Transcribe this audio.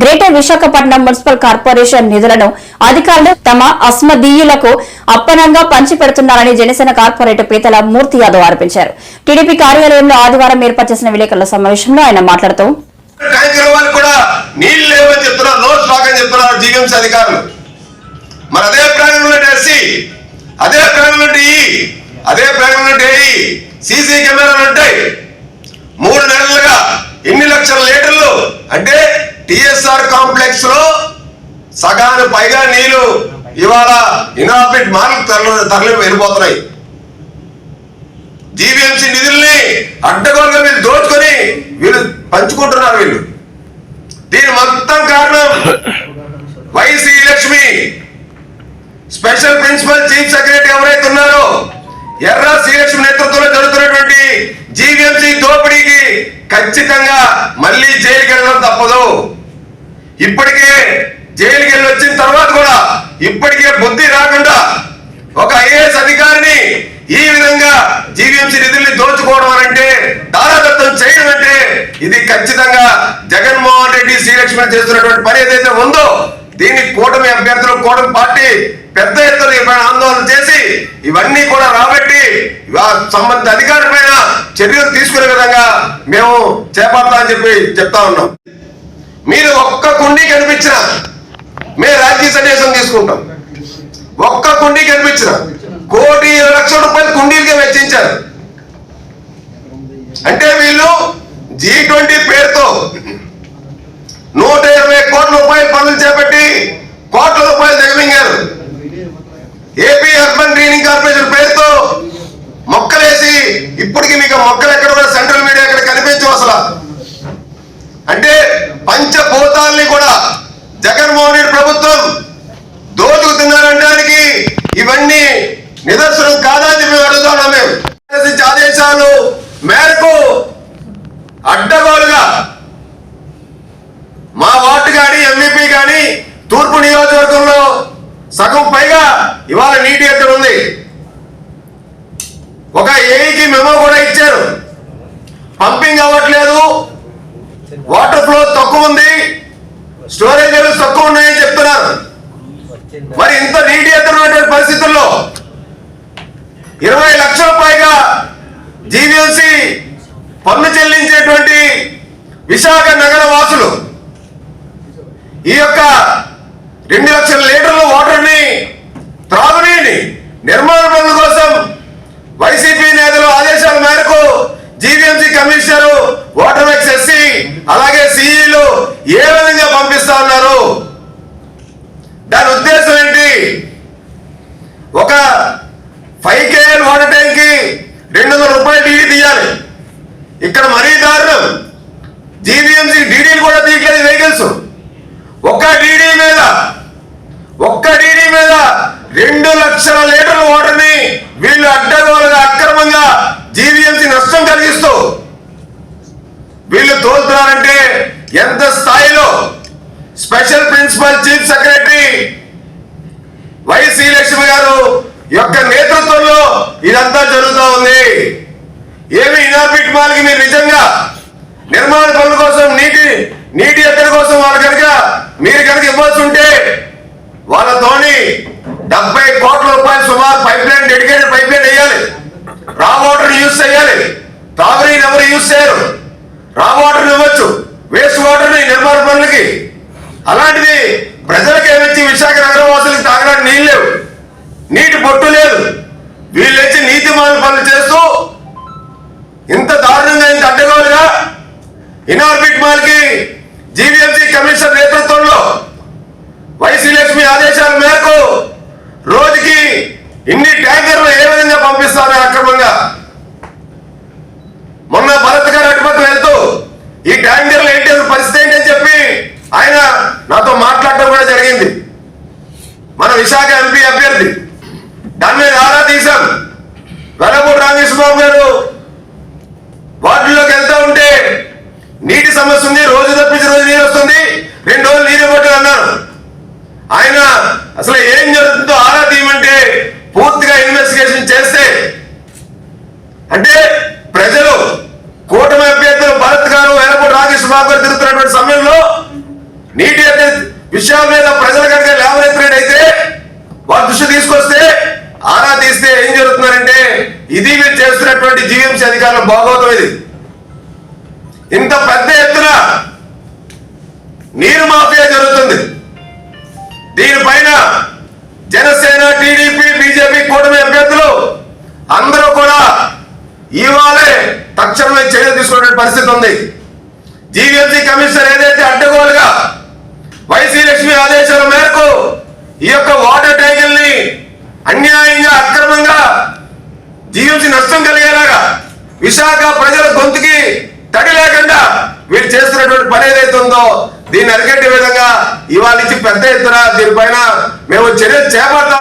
Greater Visakhapatnam municipal corporation నిధులను అధికారులు తమ అస్మదీయులకు అప్పనంగా పంచిపెడుతున్నారని జనసేన కార్పొరేటర్ పీతల మూర్తి యాదవ్ ఆరోపించారు. టీడీపీ కార్యాలయంలో ఆదివారం ఏర్పాటు చేసిన విలేకరుల సమావేశంలో ఆయన మాట్లాడుతూ అదే ప్రాంగణంలో అదే ప్రాంగణంలో సీసీ కెమెరాలు ఉంటాయి. మూడు నెలలుగా ఎన్ని లక్షల లీటర్లు అంటే టిఎస్ఆర్ కాంప్లెక్స్లో సగాను పైగా నీళ్ళు ఇవాళ ఇనాఫిట్ మార్లు తరలి తరలి వెళ్ళిపోతున్నాయి. జీవీఎంసీ నిధుల్ని అడ్డగోలుగా వీళ్ళు దోచుకొని వీళ్ళు పంచుకుంటున్నారు వీళ్ళు. దీని మొత్తం కారణం YC Lakshmi. Special principal chief secretary ఎవరైతే ఉన్నారో ఎర్ర శ్రీలక్ష్మి నేతృత్వంలో జరుగుతున్నటువంటి జీవీఎంసీ దోపిడీకి ఖచ్చితంగా మళ్ళీ జైలుకి వెళ్ళడం తప్పదు. ఇప్పటికే జైలుకి వెళ్ళి వచ్చిన తర్వాత కూడా ఇప్పటికే బుద్ధి రాకుండా ఒక ఐఏఎస్ అధికారిని ఈ విధంగా జీవీఎంసీ నిధుల్ని దోచుకోవడం అంటే దారాదత్తం చేయడం అంటే ఇది ఖచ్చితంగా జగన్మోహన్ రెడ్డి శ్రీలక్ష్మి చేస్తున్నటువంటి పని ఏదైతే ఉందో దీన్ని కూటమి అభ్యర్థులు కూటమి పార్టీ పెద్ద ఎత్తున ఆందోళన చేసి ఇవన్నీ కూడా రాబట్టి సంబంధిత అధికారుల పైన చర్యలు తీసుకునే విధంగా మేము చేపడతామని చెప్పి చెప్తా ఉన్నాం. మీరు ఒక్క కుండీ కనిపించిన మేము రాజకీయ సన్యాసం తీసుకుంటాం. ఒక్క కుండీ కనిపించిన కోటి ఇరవై లక్షల రూపాయలు కుండీలుగా వెచ్చించారు. అంటే వీళ్ళు జీ ట్వంటీ పేరుతో నూట ఇరవై కోట్ల రూపాయల పనులు చేపట్టి కోట్ల రూపాయలు దిగమింగారు. ఏపీ అర్బన్ గ్రీనింగ్ కార్పొరేషన్ పేరుతో మొక్కలేసి ఇప్పటికి మీకు మొక్కలు ఎక్కడ కూడా సెంట్రల్ మీడియా ఎక్కడ కనిపించవు అసలు. అంటే పంచభూతాల్ని కూడా జగన్మోహన్ రెడ్డి ప్రభుత్వం దోచుకుతున్నారనడానికి ఇవన్నీ నిదర్శనం కాదని మేము అడుగుతున్నాం మేము. ఆదేశాలు మేరకు అడ్డగోలుగా మా వార్డు కానీ ఎంవీపీ కానీ తూర్పు నియోజకవర్గంలో సగం పైగా ఇవాళ నీటి ఎక్కడ ఉంది. ఒక ఏఈకి మెమో కూడా ఇచ్చారు. పంపింగ్ అవ్వట్లేదు. వాటర్ ఫ్లో తక్కువ ఉంది. స్టోరేజ్ లెవెల్స్ తక్కువ ఉన్నాయని చెప్తున్నారు. మరి ఇంత నీటి ఎత్తున్నటువంటి పరిస్థితుల్లో ఇరవై లక్షల పైగా జీవీఎంసీ పన్ను చెల్లించేటువంటి విశాఖ నగర వాసులు ఈ యొక్క రెండు లక్షల లీటర్ల వాటర్ని త్రాగునీని నిర్మాణ పనులు కోసం వైసీపీ నేతల ఆదేశాల మేరకు GVMC commissioner water works SE అలాగే సిఈలు ఏ విధంగా పంపిస్తా ఉన్నారు? దాని ఉద్దేశం ఏంటి? ఒక ఫైవ్ కేఎల్ వాటర్ ట్యాంక్కి రెండు వందల రూపాయలు డీడీ తీయాలి. ఇక్కడ మరీ దారుణం. జీవీఎంసీ డీడీలు కూడా తీయట్లేదు వెహికల్స్ ఒక్క డీడీ మీద ఒక్క డీడీ మీద రెండు లక్షల లీటర్ల వాటర్ని వీళ్ళు అడ్డగోలుగా అక్రమంగా జీవీఎంసీ నష్టం కలిగిస్తూ వీళ్ళు ఎంత స్థాయిలో special principal chief secretary Y Srilakshmi గారు యొక్క నేతృత్వంలో ఇదంతా జరుగుతూ ఉంది. ఏమి ఇనార్బిట్ మాల్కి మీరు నిజంగా నిర్మాణ పనుల కోసం నీటి నీటి ఎత్తడి కోసం వాళ్ళ కనుక మీరు కనుక ఇవ్వాల్సి ఉంటే వాళ్ళతోని డెబ్బై కోట్ల రూపాయలు సుమారు pipeline dedicated pipeline వేయాలి. రా వాటర్ యూజ్ చేయాలి. తాగునీరు ఎవరు యూజ్ చేయరు. రా వాటర్ ఇవ్వచ్చు. వేస్ట్ వాటర్ని నిర్మాణ పనులకి. అలాంటిది ప్రజలకు ఏమిచ్చి విశాఖ నగరవాసులకు తాగడానికి నీళ్ళు లేవు. నీటి పొట్టు లేదు. వీళ్ళు వచ్చి నీతి మాల పనులు చేస్తూ ఇంత దారుణంగా ఇంత అడ్డగోలుగా ఇనార్బిట్ మాల్కి జీవీఎంసీ కమిషనర్ నేతృత్వంలో వైసీ లక్ష్మి ఆదేశాల మేరకు రోజుకి ఇన్ని ట్యాంకర్లు ఏ విధంగా పంపిస్తారు అక్రమంగా మొన్న భరత్ గారు అటుపక్క వెళ్తూ ఈ ట్యాంకర్లు ఏంటి అసలు పరిస్థితి ఏంటి అని చెప్పి ఆయన నాతో మాట్లాడటం కూడా జరిగింది మన విశాఖ ఎంపీ అభ్యర్థి దాని మీద ఆరా తీశాం వెలపూడి రామకృష్ణబాబు గారు వార్డులోకి వెళ్తా ఉంటే నీటి సమస్య ఉంది రోజు తప్పించి రోజు నీరు వస్తుంది రెండు రోజులు నీరు ఇవ్వట్లేదు అన్నారు ఆయన అసలు ఏం జరుగుతుందో ఆరా తీయమంటే పూర్తిగా ఇన్వెస్టిగేషన్ చేస్తే అంటే ప్రజలు కూటమి అభ్యర్థులు భరత్ గారు ఎలపూడి రాజేష్ బాబు గారు తిరుగుతున్నటువంటి సమయంలో నీ విషయాల మీద ప్రజల కనుక లేవనెత్తినట్టయితే వారి దృష్టి తీసుకొస్తే ఆరా తీస్తే ఏం జరుగుతున్నారంటే ఇది మీరు చేస్తున్నటువంటి జీవీఎంసీ అధికారుల భాగవతం ఇది. ఇంత పెద్ద ఎత్తున నీరు మాఫియా జరుగుతుంది. దీనిపైన జనసేన టీడీపీ బీజేపీ కూటమి అభ్యర్థులు అందరూ కూడా ఇవాళే తక్షణమే చర్య తీసుకునే పరిస్థితి ఉంది. జీవీఎంసీ కమిషనర్ ఏదైతే అడ్డగోలుగా వైసీ లక్ష్మి ఆదేశాల మేరకు ఈ యొక్క వాటర్ ట్యాంకుల్ని అన్యాయంగా అక్రమంగా జీవించి నష్టం కలిగేలాగా విశాఖ ప్రజల గొంతుకి తడి లేకుండా మీరు చేస్తున్నటువంటి పని ఏదైతే ఉందో దీన్ని అరికట్టే విధంగా ఇవాళ నుంచి పెద్ద ఎత్తున దీనిపైన మేము చర్యలు చేపడతాం.